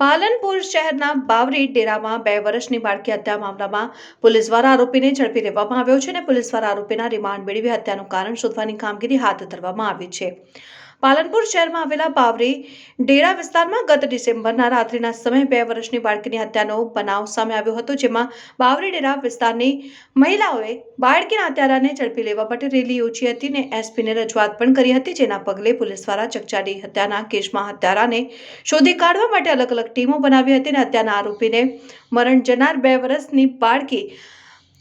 પાલનપુર શહેરના બાવરી ડેરામાં બે વર્ષની બાળકી હત્યા મામલામાં પોલીસ દ્વારા આરોપીને ઝડપી લેવામાં આવ્યો છે અને પોલીસ દ્વારા આરોપીના રિમાન્ડ મેળવી હત્યાનું કારણ શોધવાની કામગીરી હાથ ધરવામાં આવી છે. પાલનપુર શહેરમાં આવેલા બાવરી ડેરા વિસ્તારમાં ગત ડિસેમ્બરના રાત્રિના સમયે બે વર્ષની બાળકીની હત્યાનો બનાવ સામે આવ્યો હતો, જેમાં બાવરી ડેરા વિસ્તારની મહિલાઓએ બાળકીના હત્યારાને ઝડપી લેવા માટે રેલી યોજી હતી અને એસપીને રજૂઆત પણ કરી હતી, જેના પગલે પોલીસ દ્વારા ચકચારી હત્યાના કેસમાં હત્યારાને શોધી કાઢવા માટે અલગ અલગ ટીમો બનાવી હતી અને હત્યાના આરોપીને મરણ જનાર બે વર્ષની બાળકી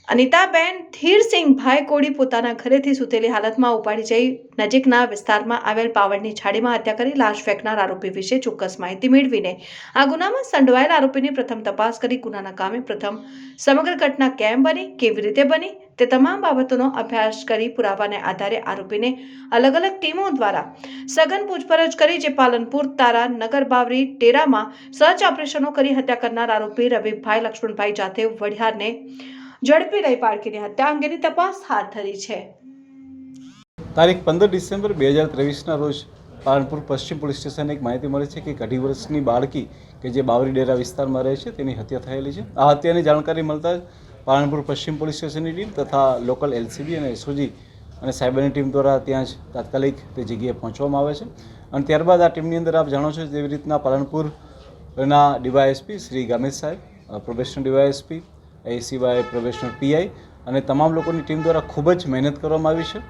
અનિતાબેન ધીરસિંહભાઈ કોડી પોતાના ઘરેથી સૂતેલી હાલતમાં ઉપાડી જઈ નજીકના વિસ્તારમાં આવેલ પાવડની છાડીમાં હત્યા કરી લાશ ફેંકનાર આરોપી વિશે ચોક્કસ માહિતી મેળવીને આ ગુનામાં સંડવાયેલ આરોપીની પ્રથમ તપાસ કરી ગુનાના કામે પ્રથમ સમગ્ર ઘટના કેમ બની, કેવી રીતે બની, તે તમામ બાબતોનો અભ્યાસ કરી પુરાવાને આધારે આરોપીને અલગ અલગ ટીમો દ્વારા સઘન પૂછપરછ કરી, જે પાલનપુર, તારા, નગર, બાવરી ટેરામાં સર્ચ ઓપરેશનો કરી હત્યા કરનાર આરોપી રવિભાઈ લક્ષ્મણભાઈ જાતે વઢિયારને ઝડપી લઈ બાળકીની હત્યા અંગેની તપાસ હાથ ધરી છે. તારીખ પંદર ડિસેમ્બર બે હજાર ત્રેવીસના રોજ પાલનપુર પશ્ચિમ પોલીસ સ્ટેશને એક માહિતી મળી છે કે એક અઢી વર્ષની બાળકી કે જે બાવરી ડેરા વિસ્તારમાં રહે છે, તેની હત્યા થયેલી છે. આ હત્યાની જાણકારી મળતા પાલનપુર પશ્ચિમ પોલીસ સ્ટેશનની ટીમ તથા લોકલ એલસીબી અને એસઓજી અને સાયબરની ટીમ દ્વારા ત્યાં જ તાત્કાલિક તે જગ્યાએ પહોંચવામાં આવે છે. અને ત્યારબાદ આ ટીમની અંદર આપ જાણો છો જેવી રીતના પાલનપુરના ડીવાયએસપી શ્રી ગામિત સાહેબ પ્રોબેશન ડીવાયએસપી એ સિવાય પ્રોબેશનર પીઆઈ અને તમામ લોકોની ટીમ દ્વારા ખૂબ જ મહેનત કરવામાં આવી છે.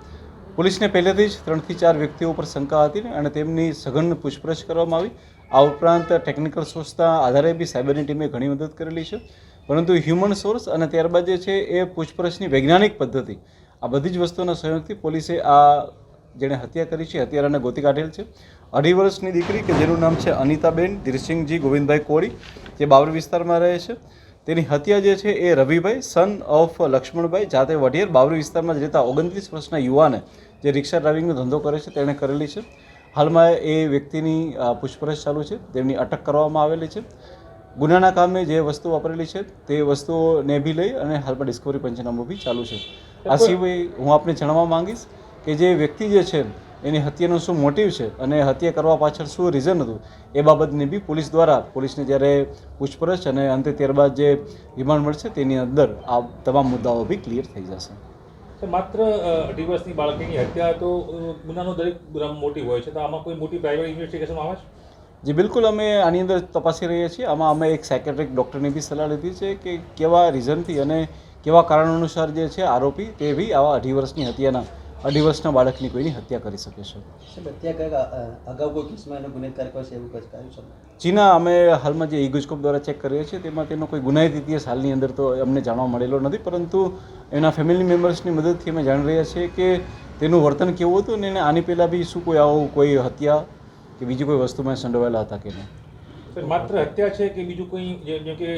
પોલીસને પહેલેથી જ ત્રણથી ચાર વ્યક્તિઓ ઉપર શંકા હતી અને તેમની સઘન પૂછપરછ કરવામાં આવી. આ ઉપરાંત ટેકનિકલ સોર્સના આધારે બી સાયબરની ટીમે ઘણી મદદ કરેલી છે. પરંતુ હ્યુમન સોર્સ અને ત્યારબાદ જે છે એ પૂછપરછની વૈજ્ઞાનિક પદ્ધતિ. આ બધી જ વસ્તુઓના સહયોગથી પોલીસે આ જેણે હત્યા કરી છે, હત્યારાને ગોતી કાઢેલ છે. અઢી વર્ષની દીકરી કે જેનું નામ છે અનિતાબેન, ધીરસિંહજી ગોવિંદભાઈ કોળી, જે બાવર વિસ્તારમાં રહે છે. તેની હત્યા જે છે એ રવિભાઈ સન ઓફ લક્ષ્મણભાઈ જાતે વઢિયર બાવરી વિસ્તારમાં જ રહેતા ઓગણત્રીસ વર્ષના યુવાને જે રિક્ષા ડ્રાઇવિંગનો ધંધો કરે છે તેણે કરેલી છે. હાલમાં એ વ્યક્તિની પૂછપરછ ચાલુ છે. તેમની અટક કરવામાં આવેલી છે. ગુનાના કામે જે વસ્તુ વાપરેલી છે તે વસ્તુઓને બી લઈ અને હાલમાં ડિસ્કવરી પંચનામું બી ચાલુ છે. આ સિવાય હું આપને જણાવવા માંગીશ કે જે વ્યક્તિ જે છે એની હત્યાનું શું મોટિવ છે અને હત્યા કરવા પાછળ શું રીઝન હતું? એ બાબતની બી પોલીસ દ્વારા પોલીસને જ્યારે પૂછપરછ અને અંતે ત્યારબાદ જે રિમાન્ડ મળશે તેની અંદર આ તમામ મુદ્દાઓ બી ક્લિયર થઈ જશે. માત્ર અઢી વર્ષની બાળકીની હત્યા તો ગુનાનો દરેક મોટી હોય છે. તો આમાં કોઈ મોટી પ્રાઇવેટ ઇન્વેસ્ટિગેશન આવે છે જી બિલકુલ અમે આની અંદર તપાસી રહ્યા છીએ. આમાં અમે એક સાયકેટ્રિક ડૉક્ટરની બી સલાહ લીધી છે કે કેવા રીઝનથી અને કેવા કારણ અનુસાર જે છે આરોપી તે બી આવા અઢી વર્ષની હત્યાના અઢી વર્ષના બાળકની કોઈની હત્યા કરી શકે છે? અગાઉ કોઈ કેસમાં ગુનેગાર છે એવું કર્યું છે? જીના અમે હાલમાં જે ઇગુજકોપ દ્વારા ચેક કરીએ છીએ તેમાં તેનો કોઈ ગુનાહિત ઇતિહાસ હાલની અંદર તો અમને જાણવા મળેલો નથી પરંતુ એના ફેમિલી મેમ્બર્સની મદદથી અમે જાણી રહ્યા છીએ કે તેનું વર્તન કેવું હતું અને એને આની પહેલાં બી શું કોઈ આવું કોઈ હત્યા કે બીજી કોઈ વસ્તુમાં સંડોવાયેલા હતા કે નહીં? માત્ર હત્યા છે કે બીજું કોઈ જે- જેમ કે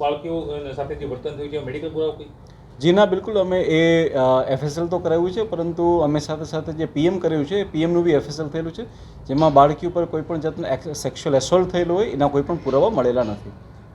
બાળકીઓ સાથે જે વર્તન થયું છે મેડિકલ પુરાવા કોઈ? જી ના, બિલકુલ. અમે એ એફએસએલ તો કરાવ્યું છે, પરંતુ અમે સાથે સાથે જે પીએમ કર્યું છે, એ પીએમનું બી એફએસએલ થયેલું છે, જેમાં બાળકી ઉપર કોઈ પણ જાતનું સેક્સ્યુઅલ એસોલ્ટ થયેલું હોય, એના કોઈ પણ પુરાવા મળેલા નથી.